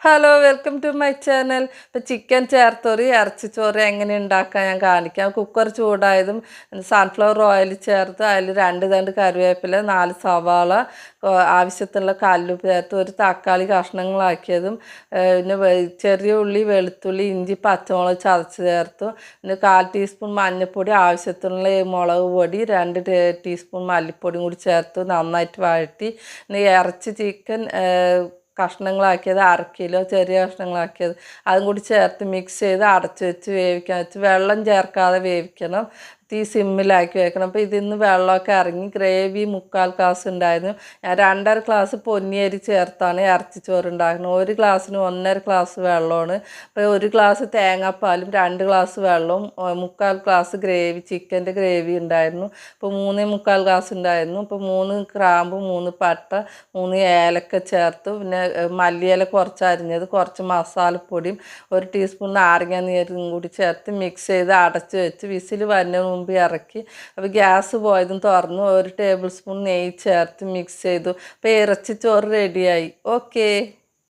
Hello welcome to my channel ഇപ്പം chicken ചേർത്തൊരു ഇറച്ചിച്ചോറ് എങ്ങനെ ഉണ്ടാക്കാൻ ഞാൻ കാണിക്കാം. കുക്കർ ചൂടായതും സൺഫ്ലവർ ഓയിൽ ചേർത്ത് അതിൽ രണ്ട് തണ്ട് കറിവേപ്പില നാല് സവാള ആവശ്യത്തിനുള്ള കല്ലുപ്പ് ചേർത്ത് ഒരു തക്കാളി കഷ്ണങ്ങളാക്കിയതും പിന്നെ ചെറിയ ഉള്ളി വെളുത്തുള്ളി ഇഞ്ചി പച്ചമുളക് ചതച്ച് ചേർത്തു. പിന്നെ കാൽ ടീസ്പൂൺ മഞ്ഞൾപ്പൊടി ആവശ്യത്തിനുള്ള മുളക് പൊടി രണ്ട് ടീസ്പൂൺ മല്ലിപ്പൊടിയും കൂടി ചേർത്ത് നന്നായിട്ട് വഴറ്റി. ഇറച്ചി ചിക്കൻ കഷ്ണങ്ങളാക്കിയത് അര കിലോ ചെറിയ കഷ്ണങ്ങളാക്കിയത്. അതും കൂടി ചേർത്ത് മിക്സ് ചെയ്ത് അടച്ച് വെച്ച് വേവിക്കാൻ വെച്ച് വെള്ളം ചേർക്കാതെ വേവിക്കണം. തീ സിമ്മിലാക്കി വെക്കണം. അപ്പോൾ ഇതിന്ന് വെള്ളമൊക്കെ ഇറങ്ങി ഗ്രേവി മുക്കാൽ ഗ്ലാസ് ഉണ്ടായിരുന്നു. ഞാൻ രണ്ടര ഗ്ലാസ് പൊന്നിയരി ചേർത്താണ് ഇറച്ചി ചോറ് ഉണ്ടാക്കുന്നത് ഒരു ഗ്ലാസ്സിന് ഒന്നര ഗ്ലാസ് വെള്ളമാണ്. അപ്പോൾ ഒരു ഗ്ലാസ് തേങ്ങാപ്പാലും രണ്ട് ഗ്ലാസ് വെള്ളവും മുക്കാൽ ഗ്ലാസ് ഗ്രേവി ചിക്കന്റെ ഗ്രേവി ഉണ്ടായിരുന്നു. ഇപ്പോൾ മൂന്നേ മുക്കാൽ ഗ്ലാസ് ഉണ്ടായിരുന്നു. ഇപ്പോൾ മൂന്ന് ക്രാമ്പ് മൂന്ന് പട്ട മൂന്ന് ഏലക്ക ചേർത്ത്. പിന്നെ മല്ലിയില കുറച്ച് അരിഞ്ഞത് കുറച്ച് മസാലപ്പൊടിയും ഒരു ടീസ്പൂൺ നാരങ്ങ നീരും കൂടി ചേർത്ത് മിക്സ് ചെയ്ത് അടച്ച് വെച്ച് വിസിൽ വരുന്നതിന് മുമ്പ് ഇറക്കി. അപ്പോൾ ഗ്യാസ് പോയതും തുറന്നു. ഒരു ടേബിൾ സ്പൂൺ നെയ്യ് ചേർത്ത് മിക്സ് ചെയ്തു. അപ്പോൾ ഇറച്ചി ചോറ് റെഡിയായി ഓക്കേ